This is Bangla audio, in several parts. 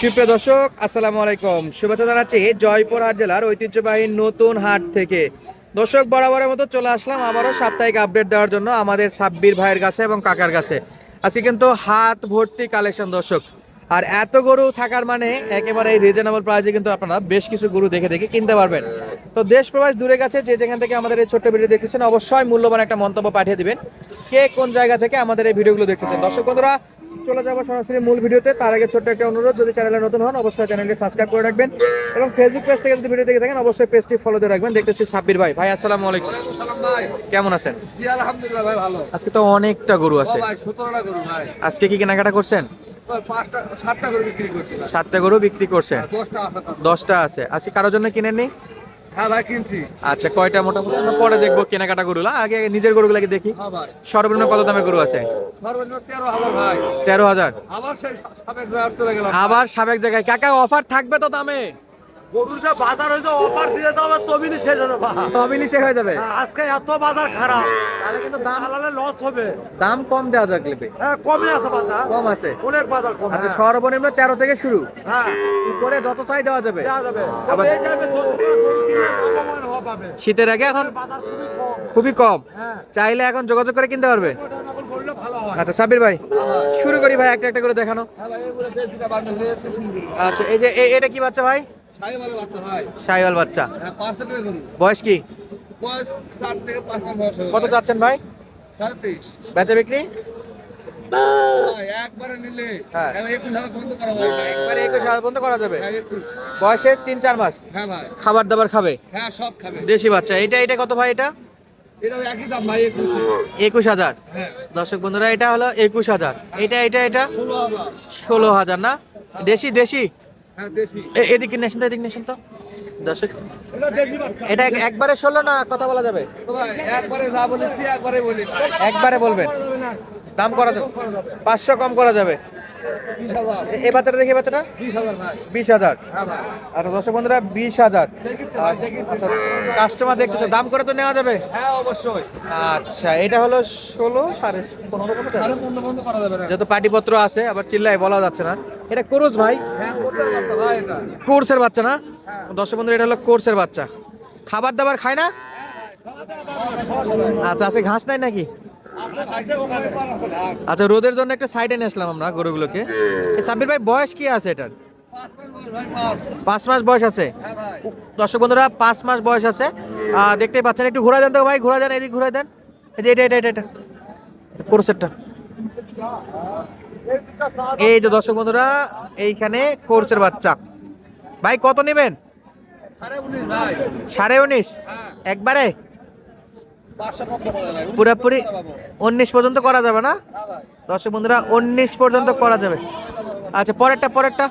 সুপ্রিয় দর্শক, আসসালামু আলাইকুম। শুভেচ্ছা জানাচ্ছি জয়পুরহাট জেলার ঐতিহ্যবাহী নতুন হাট থেকে। দর্শক, বরাবরের মতো চলে আসলাম আবারও সাপ্তাহিক আপডেট দেওয়ার জন্য আমাদের সাব্বির ভাইয়ের কাছে এবং কাকার কাছে। আজকে কিন্তু হাত ভর্তি কালেকশন দর্শক। আর এত গরু থাকার মানে একেবারে রিজনেবল প্রাইসে কিন্তু আপনারা বেশ কিছু গরু দেখে দেখে কিনতে পারবেন। তো দেশ প্রবাস দূরে গেছে যে যেখান থেকে আমাদের এই ছোট্ট ভিডিও দেখতেছেন, অবশ্যই মূল্যবান একটা মন্তব্য পাঠিয়ে দিবেন। কে কোন জায়গা থেকে আমাদের এই ভিডিওগুলো দেখতেছেন? দর্শক বন্ধুরা চলে যাব সরাসরি মূল ভিডিওতে। তার আগে ছোট্ট একটা অনুরোধ যদি চ্যানেলে নতুন হন অবশ্যই চ্যানেলটি সাবস্ক্রাইব করে রাখবেন এবং ফেসবুক পেজ থেকে যদি ভিডিও দেখে থাকেন অবশ্যই পেজটি ফলো দিয়ে রাখবেন। দেখতেছি সাব্বির ভাই। ভাই আসসালামু আলাইকুম। ভাই কেমন আছেন? জি আলহামদুলিল্লাহ ভাই ভালো। আজকে তো অনেকটা গরু আছে। ভাই গরু ভাই। আজকে কি কেনাকাটা করছেন? সাতটা গরু বিক্রি করছি। সাতটা গরু বিক্রি করছেন। দশটা আছে। দশটা আছে। আজকে কারোর জন্য কিনেননি? হ্যাঁ ভাই কিনছি। আচ্ছা কয়টা মোটামুটি? আমরা পরে দেখব কেনাকাটা গরুলা আগে আগে নিজের গরুগুলাকে দেখি। হ্যাঁ সর্বনিম্ন কত দামের গরু আছে? সর্বনিম্ন তেরো হাজার ভাই। তেরো হাজার? আবার সেই সাবেক জায়গা চলে গেলাম। আবার সাবেক জায়গায়। কাকা অফার থাকবে তো দামে? গরুর যে বাজার অফার দিয়ে শেষ হয়ে যাবে। সে হয়ে যাবে? আজকে এত বাজার খারাপ। তাহলে কিন্তু দাম দালালে লস হবে। দাম কম দেওয়া যাক লিপে। হ্যাঁ কমে আছে বাজার। কম আছে। অনেক বাজার কম। আচ্ছা হ্যাঁ। সর্বনিম্ন তেরো থেকে শুরু। হ্যাঁ। উপরে যত চাই দেওয়া যাবে। দেওয়া যাবে। আবার- এই টাইমে যত গরু কিনলে লাভবান হওয়া পাবে। শীতের আগে এখন বাজার খুবই কম। খুবই কম। হ্যাঁ। চাইলে এখন যোগাযোগ করে কিনতে পারবে। হয়। আচ্ছা সাবির ভাই শুরু করি ভাই একটা একটা করে দেখানো। হ্যাঁ আচ্ছা এই যে এটা কি বাচ্চা ভাই? সাইওয়াল বাচ্চা। হ্যাঁ বয়স কি? কত চাচ্ছেন ভাই? বেচা বিক্রি। বয়সে তিন চার মাস? হ্যাঁ খাবার দাবার খাবে? হ্যাঁ সব খাবে। দেশি বাচ্চা। এটা এটা কত ভাই এটা? একুশে। হাজার। দর্শক বন্ধুরা এটা হলো একুশ হাজার। এটা এটা এটা? ষোলো হাজার না? দেশি দেশি? এদিকে নেশন তো এদিকে নেশন তো। দর্শক এটা একবারে ষোলো না কথা বলা যাবে? একবারে যা বলেছি একবারে বলি। একবারে বলবেন। দাম করা যাবে। পাঁচশো কম করা যাবে। এই বাচ্চাটা দেখি বাচ্চাটা? বিশ হাজার হ্যাঁ আচ্ছা দর্শক বন্ধুরা বিশ হাজার। দেখিচ্ছে আচ্ছা কাস্টমার দেখতেছে দাম করে তো নেওয়া যাবে? হ্যাঁ অবশ্যই। আচ্ছা এটা হলো ষোলো সাড়ে পনেরো যেহেতু পাটিপত্র আছে আবার চিল্লাই বলা যাচ্ছে না। এটা কোরস ভাই? হ্যাঁ কোর্সের বাচ্চা না? হ্যাঁ। দর্শক বন্ধুরা এটা হলো কোর্সের বাচ্চা। খাবার দাবার খায় না? আচ্ছা আছে ঘাস নাই নাকি? আচ্ছা রোদের জন্য একটা সাইডে নিয়ে আসলাম আমরা গরুগুলোকে। সাব্বির ভাই বয়স কি আছে এটার? পাঁচ মাস বয়স আছে। দর্শক বন্ধুরা পাঁচ মাস বয়স আছে। আহ, দেখতেই পাচ্ছেন একটু ঘোরা দেন তো ভাই ঘোরা দেন এদিকে ঘোরা দেন। এই যে এটা এটা এটা এটা কোর্সেরটা। এই যে দর্শক বন্ধুরা, এইখানে কোর্সের বাচ্চা। ভাই, কত নেবেন? সাড়ে উনিশ। একবারে? পুরোপুরি উনিশ পর্যন্ত করা যাবে না? দর্শক বন্ধুরা, উনিশ পর্যন্ত করা যাবে। আচ্ছা পরেরটা পরেরটা?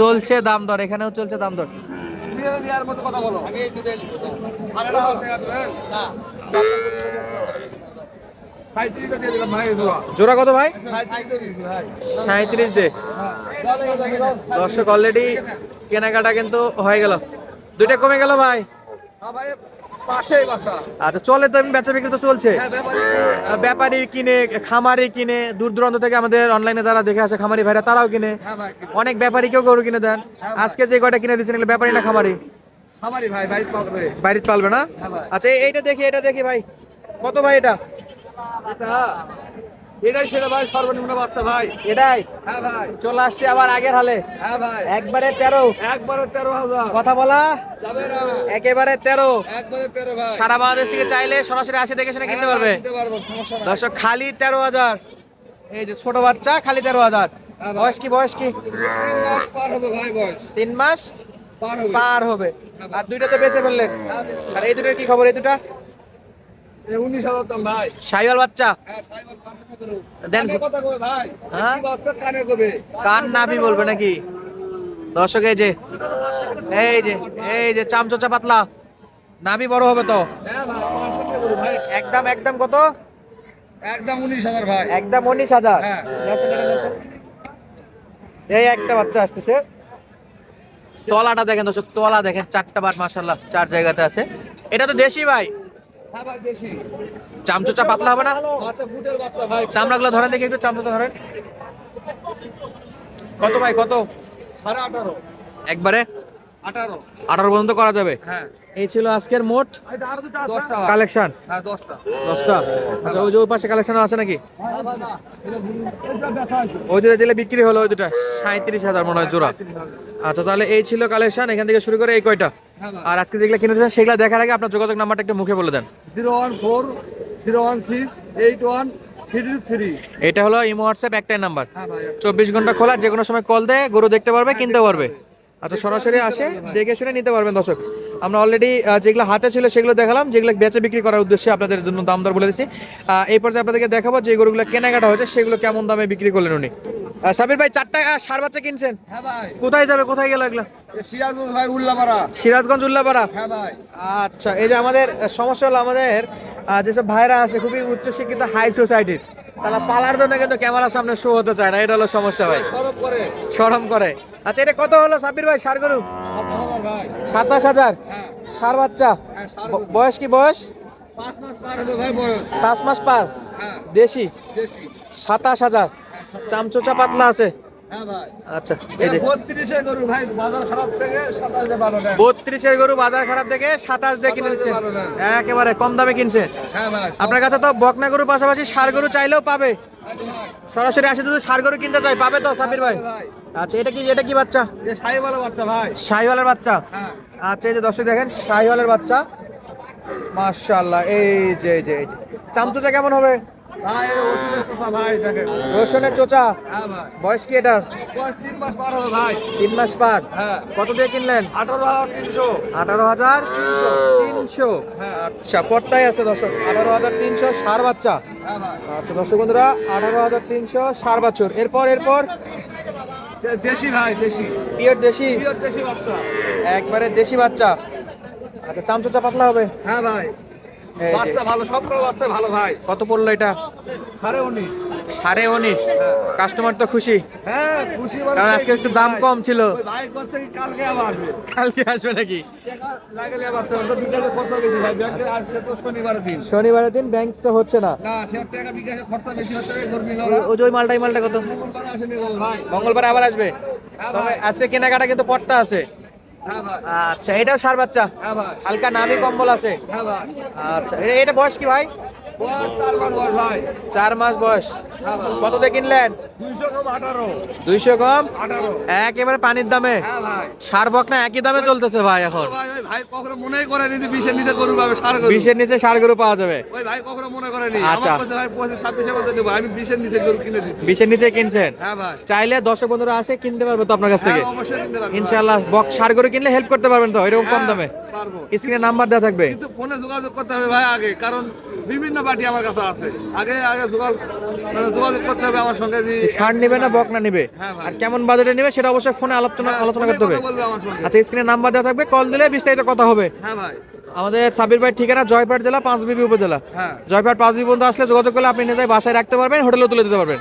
চলছে দাম দর, এখানেও চলছে দাম দর। কথা বলো। জোড়া। কত ভাই? সাঁত্রিশ দে। দর্শক অলরেডি কেনাকাটা কিন্তু হয়ে গেল। দুইটা কমে গেল ভাই? হ্যাঁ আচ্ছা চলে তো আমি বেচা বিক্রি তো চলছে। হ্যাঁ ব্যাপারী। কিনে খামারি কিনে দূর দূরান্ত থেকে আমাদের অনলাইনে যারা দেখে আসে খামারি ভাইরা তারাও কিনে। হ্যাঁ অনেক ব্যাপারীকেও গরু কিনে দেন। আজকে যে কয়টা কিনে দিচ্ছেন ব্যাপারী না খামারি? আমারই ভাই বাড়িতে পালবে। না? আচ্ছা এইটা দেখি এটা দেখি ভাই। কত ভাই এটা? এটা এটাই ভাই সর্বনিম্ন বাচ্চা ভাই। এটাই? হ্যাঁ ভাই। চলে আসছে আবার আগের হালে। হ্যাঁ ভাই। একবারে তেরো। একবারে তেরো হাজার। কথা বলা? যাবে না। একেবারে তেরো। একবারে তেরো ভাই। সারা বাংলাদেশ থেকে চাইলে সরাসরি আসে দেখে শুনে কিনতে পারবে। কিনতে পারব দর্শক খালি তেরো হাজার। এই যে ছোট বাচ্চা খালি তেরো হাজার। হ্যাঁ বয়স কি বয়স কি? তিন মাস পার হবে ভাই বয়স। তিন মাস পার হবে। পার হবে। আর দুইটা তো বেঁচে ফেললেন আর এই দুটোর কি খবর এই দুটা এটা উনিশ হাজার দাম ভাই সাইওয়াল বাচ্চা? হ্যাঁ দেন। কানে হ্যাঁ? নাভি বলবে নাকি? দর্শক এই যে এই যে এই যে চামচোচা পাতলা। নাভি বড় হবে তো? হ্যাঁ একদম একদম কত? একদম উনিশ হাজার ভাই। একদম উনিশ হাজার। এই একটা বাচ্চা আসতেছে। তলাটা দেখেন দর্শক তলা দেখেন চারটা বার মাসাল্লাহ চার জায়গাতে আছে। এটা তো দেশি ভাই। চামচোচা পাতলা হবে না? চামড়াগুলো ধরেন দেখি একটু চামচোচা ধরেন। কত ভাই কত? সাড়ে আঠারো। একবারে? আঠারো। আঠারো পর্যন্ত করা যাবে? হ্যাঁ। এই ছিল আজকের মোট কালেকশন। হ্যাঁ দশটা। আচ্ছা ওই যে ওই পাশে কালেকশন আছে নাকি? ওই দুটো জেলে বিক্রি হলো ওই দুটা। সাঁত্রিশ হাজার মনে হয় জোড়া। আচ্ছা তাহলে এই ছিল কালেকশন। এখান থেকে শুরু করে এই কয়টা? আর আজকে যেগুলো কিনেছেন সেগুলো দেখার আগে আপনার যোগাযোগ নাম্বারটা একটু মুখে বলে দেন। Zero one four zero one six eight one three three. এটা হলো ইমো হোয়াটসঅ্যাপ একটাই নাম্বার। হ্যাঁ চব্বিশ ঘণ্টা খোলা যে কোনো সময় কল দেয় গরু দেখতে পারবে কিনতে পারবে। আচ্ছা সরাসরি আসে দেখে শুনে নিতে পারবেন দর্শক। আমরা অলরেডি যেগুলো হাতে ছিল সেগুলো দেখালাম যেগুলো বেচে বিক্রি করার উদ্দেশ্যে আপনাদের জন্য দাম দর বলে দিচ্ছি এই পর্যায়ে আপনাদেরকে দেখাবো যে গরুগুলো কেনাকাটা হয়েছে সেগুলো কেমন দামে বিক্রি করলেন উনি। সাবির ভাই চারটা আহ, সার বাচ্চা কিনছেন? হ্যাঁ কোথায় যাবে কোথায় গেল এগুলা? সিরাজগঞ্জ ভাই উল্লাপাড়া। সিরাজগঞ্জ উল্লাপাড়া? হ্যাঁ ভাই। আচ্ছা এই যে আমাদের সমস্যা হলো আমাদের যেসব ভাইরা আছে খুবই উচ্চ শিক্ষিত হাই সোসাইটির তারা পালার জন্য কিন্তু ক্যামেরার সামনে শো হতে চায় না এটা হলো সমস্যা ভাই। সরব করে। সরম করে। আচ্ছা এটা কত হলো সাব্বির ভাই সার গরু? সাতাশ হাজার। হ্যাঁ। সার বাচ্চা। হ্যাঁ সার ব- বয়স কি বয়স? পাঁচ মাস পার হ্যাঁ। দেশি? সাতাশ হাজার। চামচোচা পাতলা আছে? আচ্ছা যে গরু ভাই বাজার খারাপ থেকে সাতাশে বত্রিশের গরু বাজার খারাপ দেখে সাতাশ দিয়ে কিনে দিচ্ছেন ভালো না। একেবারে কম দামে কিনছে। আপনার কাছে তো বকনা গরুর পাশাপাশি সার গরু চাইলেও পাবে। সরাসরি আসে যদি সার গরু কিনতে চাই পাবে তো সাবির ভাই। আচ্ছা এটা কি এটা কি বাচ্চা? সাইওয়ালা বাচ্চা ভাই। শাহিওয়ালের বাচ্চা? হ্যাঁ। আচ্ছা এই যে দর্শক দেখেন শাহিওয়ালের বাচ্চা। মাশাআল্লাহ এই যে এই যে এই যে। চামচোচা কেমন হবে? রসুনের চোচা হ্যাঁ বয়স কি এটার? তিন মাস পার হ্যাঁ। কত দিয়ে কিনলেন? আঠারো হাজার তিনশো। আচ্ছা পট্টাই আছে দর্শক। আঠারো হাজার তিনশো সার বাচ্চা। আচ্ছা দর্শক বন্ধুরা আঠারো হাজার তিনশো সার বছর। এরপর এরপর? দেশি ভাই দেশি। পিওর দেশি? পিওর দেশি বাচ্চা। একবারে দেশি বাচ্চা। আচ্ছা চামচোচা পাতলা হবে। হ্যাঁ ভাই। বাচ্চা ভালো সবগুলো বাচ্চা ভালো ভাই। কত পড়ল এটা? সাড়ে উনিশ। সাড়ে উনিশ। কাস্টমার তো খুশি। হ্যাঁ খুশি কারণ আজকে একটু দাম কম ছিল। কালকে আবার কালকে আসবে নাকি? আজকে তো শনিবারের দিন। ব্যাংক তো হচ্ছে না। ওই- ওই মালটা কত? মঙ্গলবার আবার আসবে? হ্যাঁ তবে আজকে কেনাকাটা কিন্তু পড়তা আছে। হ্যাঁ আচ্ছা এটাও সার বাচ্চা? হ্যাঁ হালকা নামি কম্বল আছে? হ্যাঁ আচ্ছা এটা বয়স কি ভাই? চার মাস বয়স হ্যাঁ কত দিয়ে কিনলেন? দুইশো কম একেবারে পানির দামে? হ্যাঁ সার বকনা একই দামে চলতেছে ভাই এখন? বিশের নিচে সার গরু। নিচে সার গরু পাওয়া যাবে? ভাই কখনো মনে করেনি। আচ্ছা। বিশের নিচে কিনছেন? হ্যাঁ চাইলে দর্শক বন্ধুরা আসে কিনতে পারব তো আপনার কাছ থেকে? হ্যাঁ, ইনশাআল্লাহ বক সার গরু কিনলে হেল্প করতে পারবেন তো? এরকম কম হ্যাঁ, দামে। পারব। স্ক্রিনে নাম্বার দেওয়া থাকবে। কিন্তু ফোনে যোগাযোগ করতে হবে ভাই আগে কারণ বিভিন্ন পার্টি আমার কাছে আছে। আগে আগে যোগাযোগ মানে যোগাযোগ করতে হবে আমার সঙ্গে যে সার নিবে না বকনা নিবে? হ্যাঁ আর কেমন বাজেটে নিবে সেটা অবশ্যই ফোনে আলোচনা হ্যাঁ, আলোচনা করতে হবে। আচ্ছা স্ক্রিনে নাম্বার দেওয়া থাকবে কল দিলে বিস্তারিত কথা হবে। হ্যাঁ ভাই। আমাদের সাবির ভাই ঠিকানা জয়পাট জেলা পাঁচবিবি উপজেলা। হ্যাঁ। জয়পাট পাঁচবিবি পর্যন্ত আসলে যোগাযোগ করলে আপনি নিজে বাসায় রাখতে পারবেন হোটেলেও তুলে দিতে পারবেন।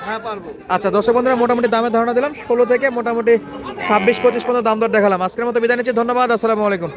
আচ্ছা দর্শক বন্ধুরা মোটামুটি দামের ধারণা দিলাম। ষোলো থেকে মোটামুটি ছাব্বিশ পঁচিশ পর্যন্ত দাম দর দেখালাম। আজকের মতো বিদায় নিচ্ছি ধন্যবাদ আসসালামু আলাইকুম।